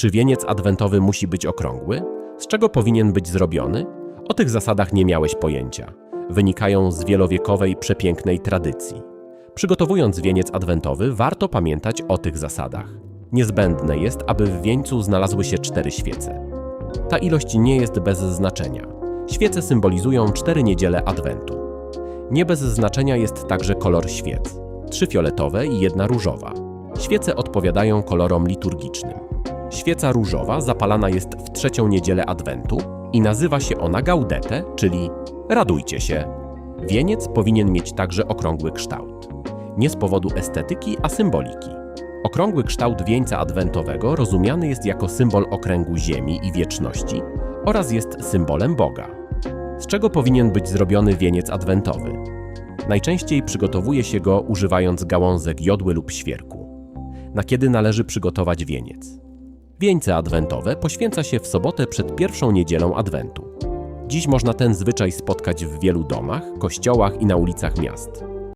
Czy wieniec adwentowy musi być okrągły? Z czego powinien być zrobiony? O tych zasadach nie miałeś pojęcia. Wynikają z wielowiekowej, przepięknej tradycji. Przygotowując wieniec adwentowy, warto pamiętać o tych zasadach. Niezbędne jest, aby w wieńcu znalazły się cztery świece. Ta ilość nie jest bez znaczenia. Świece symbolizują cztery niedziele adwentu. Nie bez znaczenia jest także kolor świec. Trzy fioletowe i jedna różowa. Świece odpowiadają kolorom liturgicznym. Świeca różowa zapalana jest w trzecią niedzielę adwentu i nazywa się ona gaudete, czyli radujcie się. Wieniec powinien mieć także okrągły kształt. Nie z powodu estetyki, a symboliki. Okrągły kształt wieńca adwentowego rozumiany jest jako symbol okręgu ziemi i wieczności oraz jest symbolem Boga. Z czego powinien być zrobiony wieniec adwentowy? Najczęściej przygotowuje się go używając gałązek jodły lub świerku. Na kiedy należy przygotować wieniec? Wieńce adwentowe poświęca się w sobotę przed pierwszą niedzielą adwentu. Dziś można ten zwyczaj spotkać w wielu domach, kościołach i na ulicach miast.